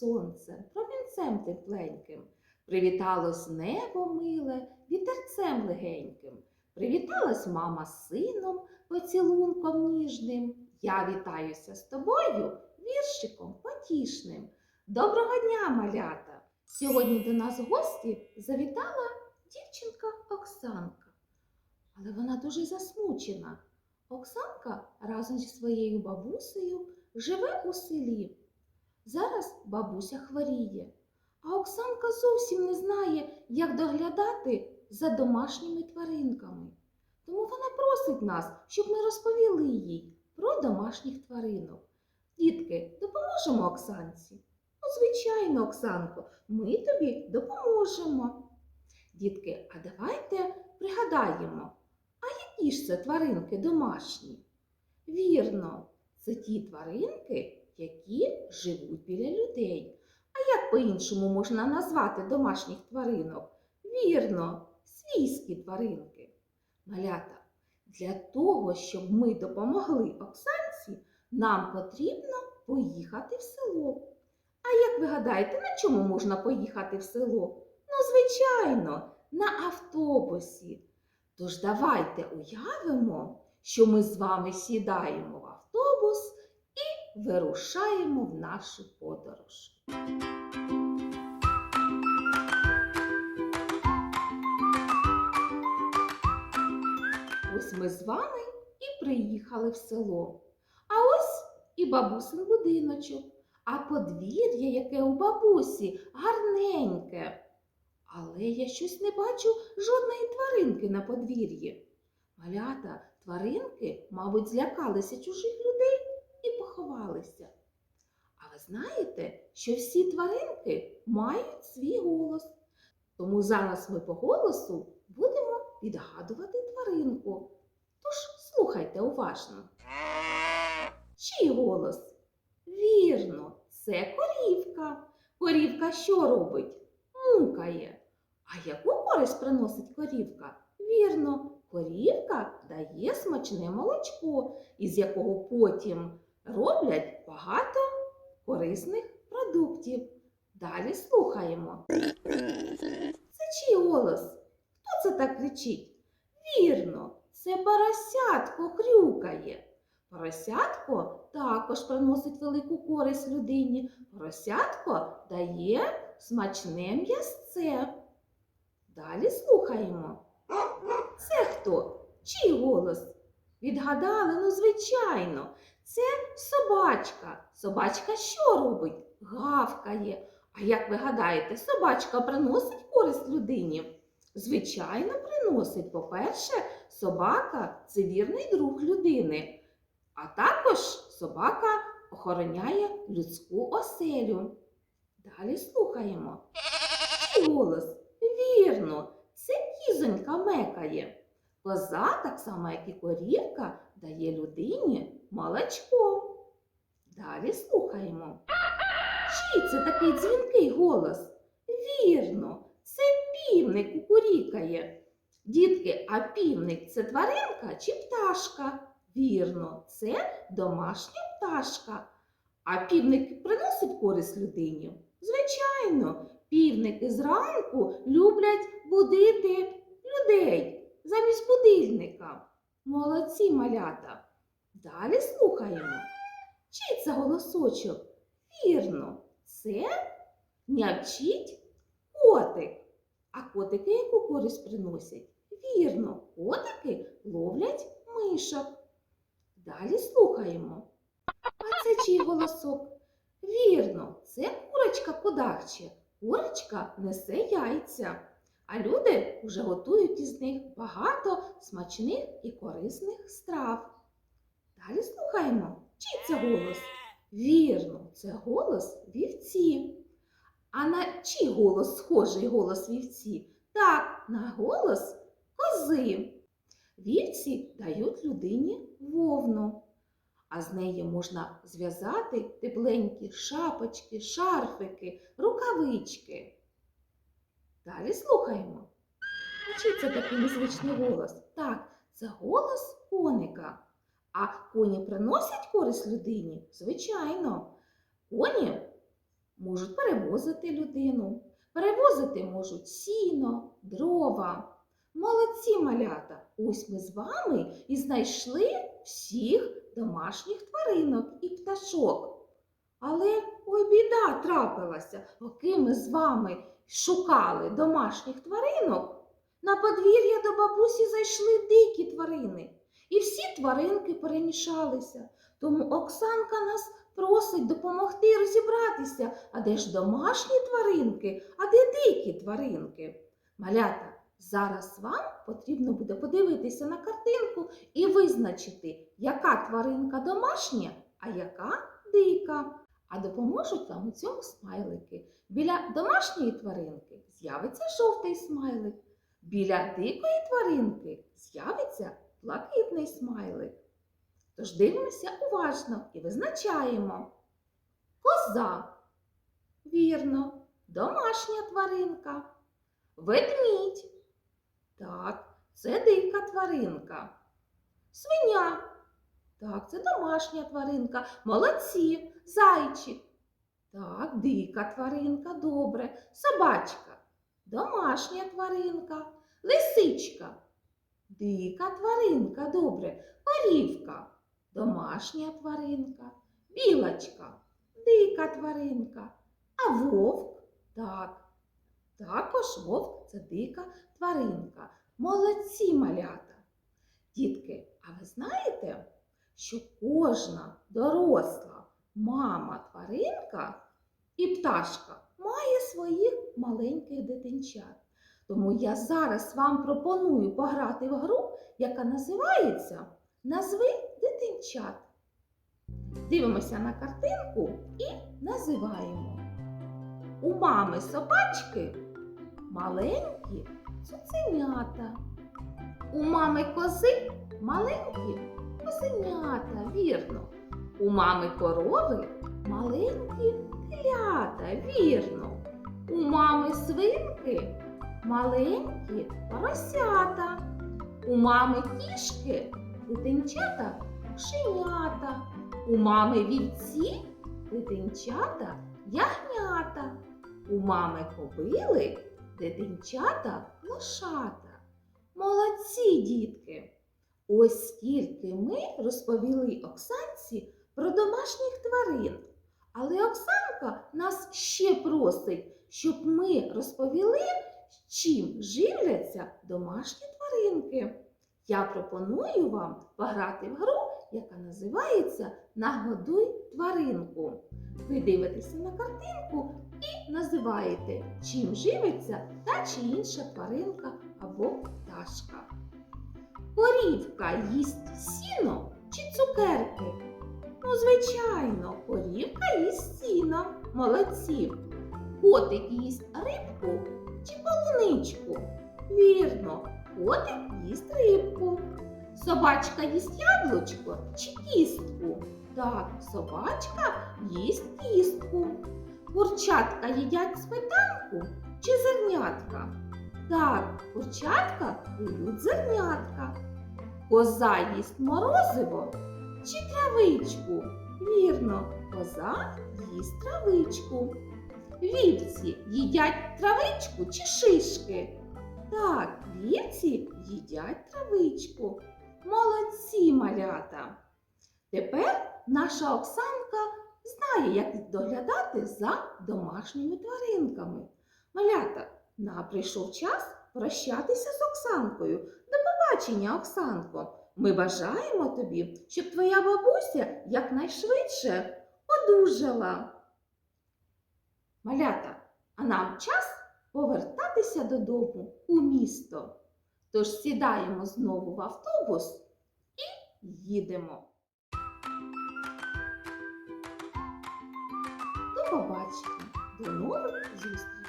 сонцем, промінцем тепленьким. Привіталось небо миле, вітерцем легеньким. Привіталась мама з сином, поцілунком ніжним. Я вітаюся з тобою віршиком потішним. Доброго дня, малята! Сьогодні до нас в гості завітала дівчинка Оксанка. Але вона дуже засмучена. Оксанка разом зі своєю бабусею живе у селі. Зараз бабуся хворіє, а Оксанка зовсім не знає, як доглядати за домашніми тваринками. Тому вона просить нас, щоб ми розповіли їй про домашніх тваринок. Дітки, допоможемо Оксанці? Ну, звичайно, Оксанко, ми тобі допоможемо. Дітки, а давайте пригадаємо, а які ж це тваринки домашні? Вірно, це ті тваринки, які живуть біля людей. А як по-іншому можна назвати домашніх тваринок? Вірно, свійські тваринки. Малята, для того, щоб ми допомогли Оксанці, нам потрібно поїхати в село. А як ви гадаєте, на чому можна поїхати в село? Ну, звичайно, на автобусі. Тож давайте уявимо, що ми з вами сідаємо в автобус вирушаємо в нашу подорож. Ось ми з вами і приїхали в село. А ось і бабусин будиночок, а подвір'я, яке у бабусі, гарненьке. Але я щось не бачу жодної тваринки на подвір'ї. Малята, тваринки, мабуть, злякалися чужих людей і поховалися. А знаєте, що всі тваринки мають свій голос. Тому зараз ми по голосу будемо відгадувати тваринку. Тож слухайте уважно. Чий голос? Вірно, це корівка. Корівка що робить? Мукає. А яку користь приносить корівка? Вірно, корівка дає смачне молочко, із якого потім роблять багато корисних продуктів. Далі слухаємо. Це чий голос? Хто це так кричить? Вірно, це поросятко хрюкає. Поросятко також приносить велику користь людині. Поросятко дає смачне м'ясце. Далі слухаємо. Це хто? Чий голос? Відгадали? Ну, звичайно, це собачка. Собачка що робить? Гавкає. А як ви гадаєте, собачка приносить користь людині? Звичайно, приносить. По-перше, собака це вірний друг людини. А також собака охороняє людську оселю. Далі слухаємо. Голос? Вірно, це кізонька мекає. Коза, так само, як і корівка, дає людині молочко. Далі слухаємо. Чий це такий дзвінкий голос? Вірно, це півник кукурікає. Дітки, а півник це тваринка чи пташка? Вірно, це домашня пташка. А півник приносить користь людині? Звичайно, півники зранку люблять будити людей замість будильника. Молодці малята. Далі слухаємо. Чий це голосочок? Вірно, це нявчить котик. А котики яку користь приносять? Вірно, котики ловлять мишок. Далі слухаємо. А це чий голосок? Вірно, це курочка подахче. Курочка несе яйця. А люди вже готують із них багато смачних і корисних страв. Далі слухаємо, чий це голос? Вірно, це голос вівці. А на чий голос схожий голос вівці? Так, на голос кози. Вівці дають людині вовну, а з неї можна зв'язати тепленькі шапочки, шарфики, рукавички. Далі слухаємо. А чий це такий незвичний голос? Так, це голос коника. А коні приносять користь людині? Звичайно. Коні можуть перевозити людину. Перевозити можуть сіно, дрова. Молодці малята! Ось ми з вами і знайшли всіх домашніх тваринок і пташок. Але ой, біда трапилася, поки ми з вами шукали домашніх тваринок, на подвір'я до бабусі зайшли дикі тварини, і всі тваринки перемішалися. Тому Оксанка нас просить допомогти розібратися, а де ж домашні тваринки, а де дикі тваринки. Малята, зараз вам потрібно буде подивитися на картинку і визначити, яка тваринка домашня, а яка дика. А допоможуть вам у цьому смайлики. Біля домашньої тваринки з'явиться жовтий смайлик. Біля дикої тваринки з'явиться блакитний смайлик. Тож дивимося уважно і визначаємо. Коза. Вірно, домашня тваринка. Ведмідь. Так, це дика тваринка. Свиня. Так, це домашня тваринка. Молодці. Зайчик. Так, дика тваринка, добре. Собачка. Домашня тваринка. Лисичка. Дика тваринка, добре. Корівка. Домашня тваринка. Білочка. Дика тваринка. А вовк? Так. Також вовк це дика тваринка. Молодці малята. Дітки, а ви знаєте, що кожна доросла мама тваринка і пташка має своїх маленьких дитинчат. Тому я зараз вам пропоную пограти в гру, яка називається Назви дитинчат. Дивимося на картинку і називаємо. У мами собачки маленькі цуценята. У мами кози маленькі козенята, вірно. У мами корови маленькі телята, вірно. У мами свинки маленькі поросята. У мами кішки дитинчата кошенята. У мами вівці дитинчата ягнята. У мами кобили дитинчата лошата. Молодці, дітки! Ось скільки ми розповіли Оксанці про домашніх тварин. Але Оксанка нас ще просить, щоб ми розповіли, чим живляться домашні тваринки. Я пропоную вам пограти в гру, яка називається Нагодуй тваринку. Ви дивитеся на картинку і називаєте, чим живиться та чи інша тваринка або пташка. Корівка їсть сіно чи цукерки? Ну, звичайно, корівка їсть сіно. Молодці. Котик їсть рибку чи полуничку? Вірно, котик їсть рибку. Собачка їсть яблучко чи кістку? Так, собачка їсть кістку. Курчатка їдять сметанку чи зернятка? Так, курчатка їдять зернятка. Коза їсть морозиво чи травичку? Вірно, коза їсть травичку. Вівці їдять травичку чи шишки? Так, вівці їдять травичку. Молодці малята. Тепер наша Оксанка знає, як доглядати за домашніми тваринками. Малята, на прийшов час прощатися з Оксанкою. До побачення, Оксанко! Ми бажаємо тобі, щоб твоя бабуся якнайшвидше одужала. Малята, а нам час повертатися додому у місто. Тож сідаємо знову в автобус і їдемо. До побачення, до нових зустрічей!